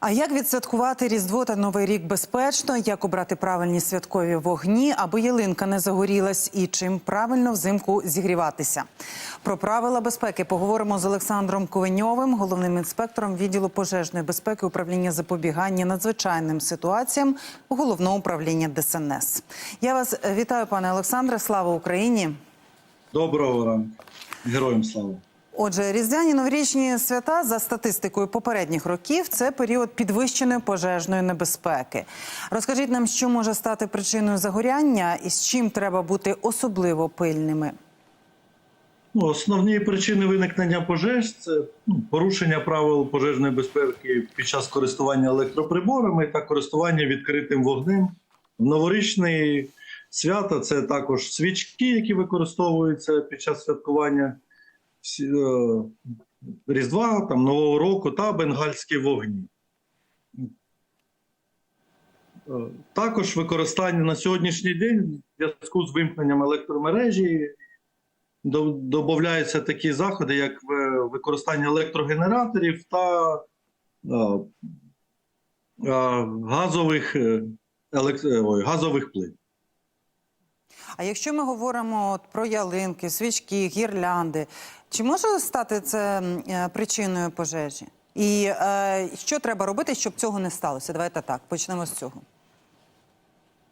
А як відсвяткувати Різдво та Новий рік безпечно? Як обрати правильні святкові вогні, аби ялинка не загорілась, і чим правильно взимку зігріватися? Про правила безпеки поговоримо з Олександром Ковеньовим, головним інспектором відділу пожежної безпеки управління запобігання надзвичайним ситуаціям головного управління ДСНС. Я вас вітаю, пане Олександре. Слава Україні! Доброго ранку. Героям слава. Отже, різдвяні новорічні свята за статистикою попередніх років це період підвищеної пожежної небезпеки. Розкажіть нам, що може стати причиною загоряння і з чим треба бути особливо пильними. Ну, основні причини виникнення пожеж це ну, порушення правил пожежної безпеки під час користування електроприборами та користування відкритим вогнем. Новорічні свята це також свічки, які використовуються під час святкування Різдва, там, Нового року та бенгальські вогні. Е, Також використання на сьогоднішній день в зв'язку з вимкненням електромережі додаються такі заходи, як використання електрогенераторів та е, е, газових, е, е, газових плит. А якщо ми говоримо от про ялинки, свічки, гірлянди, чи може стати це е, причиною пожежі? І е, що треба робити, щоб цього не сталося? Давайте так почнемо з цього.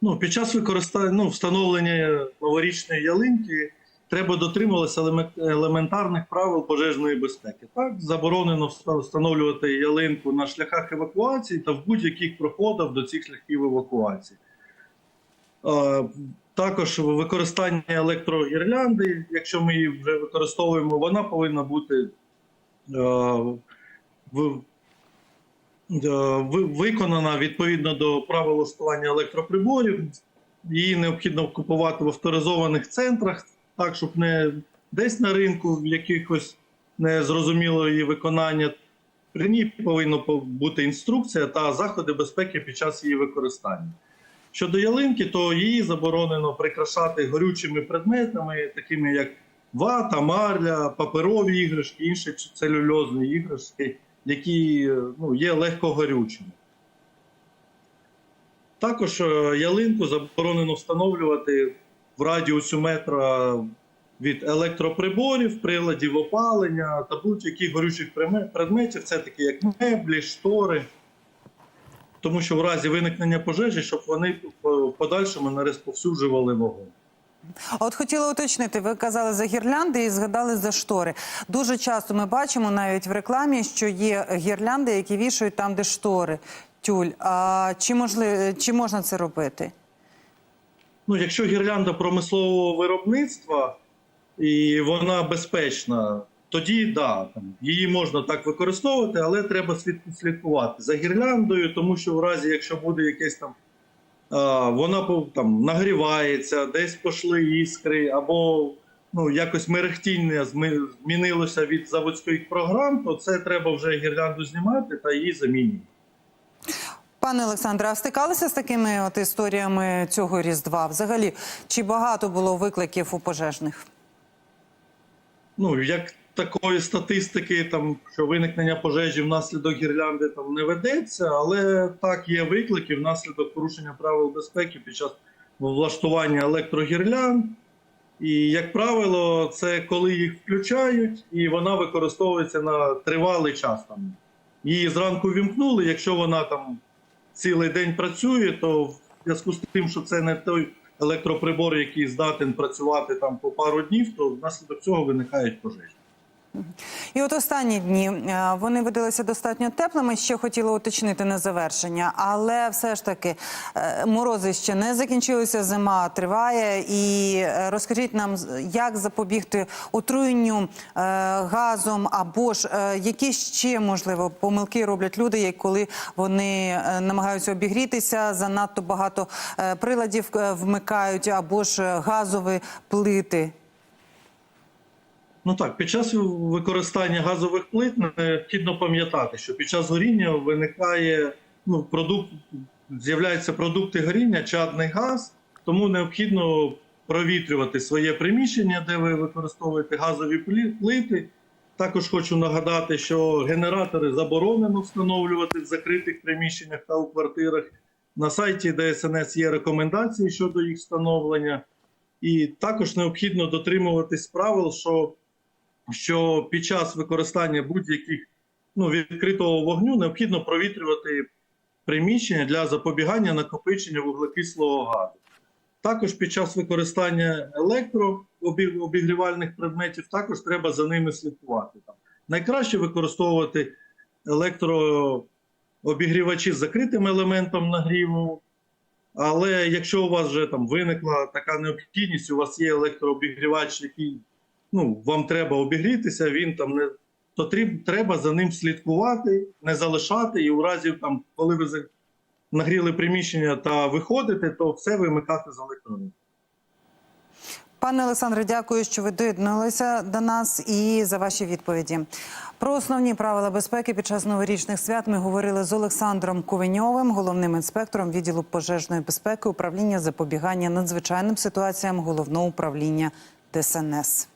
Ну, під час використання ну, встановлення новорічної ялинки треба дотримуватися елементарних правил пожежної безпеки. Так, заборонено встановлювати ялинку на шляхах евакуації та в будь-яких проходах до цих шляхів евакуації. Також використання електрогірлянди, якщо ми її вже використовуємо, вона повинна бути е, е, ви- виконана відповідно до правил влаштування електроприборів. Її необхідно купувати в авторизованих центрах, так, щоб не десь на ринку в якихось незрозуміло її виконання. При ній повинна бути інструкція та заходи безпеки під час її використання. Щодо ялинки, то її заборонено прикрашати горючими предметами, такими як вата, марля, паперові іграшки, інші целюльозні іграшки, які е, ну, є легкогорючими. Також е, ялинку заборонено встановлювати в радіусі метра від електроприборів, приладів опалення та будь-яких горючих предметів, це такі як меблі, штори. Тому що в разі виникнення пожежі, щоб вони в подальшому не розповсюджували вогонь. От хотіла уточнити, ви казали за гірлянди і згадали за штори. Дуже часто ми бачимо навіть в рекламі, що є гірлянди, які вішають там, де штори. Тюль. А чи можли, чи можна це робити? Ну, якщо гірлянда промислового виробництва і вона безпечна, тоді да, там, її можна так використовувати, але треба слідкувати за гірляндою, тому що в разі, якщо буде якесь там, а, вона там нагрівається, десь пошли іскри, або ну, якось мерехтіння змінилося від заводських програм, то це треба вже гірлянду знімати та її замінювати. Пане Олександре, а стикалися з такими от історіями цього Різдва? Взагалі, чи багато було викликів у пожежних? ну, як такої статистики, там, що виникнення пожежі внаслідок гірлянди там не ведеться, але так є виклики внаслідок порушення правил безпеки під час влаштування електрогірлянд. І, як правило, це коли їх включають, і вона використовується на тривалий час. Там. Її зранку вімкнули, якщо вона там цілий день працює, то в зв'язку з тим, що це не той електроприбор, який здатен працювати там по пару днів, то внаслідок цього виникають пожежі. І от останні дні е, вони видалися достатньо теплими. Ще хотіла уточнити на завершення, але все ж таки е, морози ще не закінчилися. Зима триває. І е, розкажіть нам, як запобігти отруєнню газом, або ж які ще можливо помилки роблять люди, коли вони намагаються обігрітися, занадто багато приладів вмикають, або ж газові плити. Ну так, під час використання газових плит необхідно пам'ятати, що під час горіння виникає ну, продукт, з'являються продукти горіння, чадний газ, тому необхідно провітрювати своє приміщення, де ви використовуєте газові плити, Також хочу нагадати, що генератори заборонено встановлювати в закритих приміщеннях та у квартирах. На сайті ДСНС є рекомендації щодо їх встановлення, і також необхідно дотримуватись правил, що, що під час використання будь-яких ну, відкритого вогню необхідно провітрювати приміщення для запобігання накопичення вуглекислого газу. Також під час використання електрообігрівальних предметів також треба за ними слідкувати. Там. Найкраще використовувати електрообігрівачі з закритим елементом нагріву. Але якщо у вас вже там виникла така необхідність, у вас є електрообігрівач, який ну, вам треба обігрітися, він там не то треба за ним слідкувати, не залишати, і у разі, там, коли ви нагріли приміщення та виходите, то все вимикати з електрони. Пане Олександре, дякую, що ви доєдналися до нас і за ваші відповіді. Про основні правила безпеки під час новорічних свят ми говорили з Олександром Ковеньовим, головним інспектором відділу пожежної безпеки, управління запобігання надзвичайним ситуаціям головного управління ДСНС.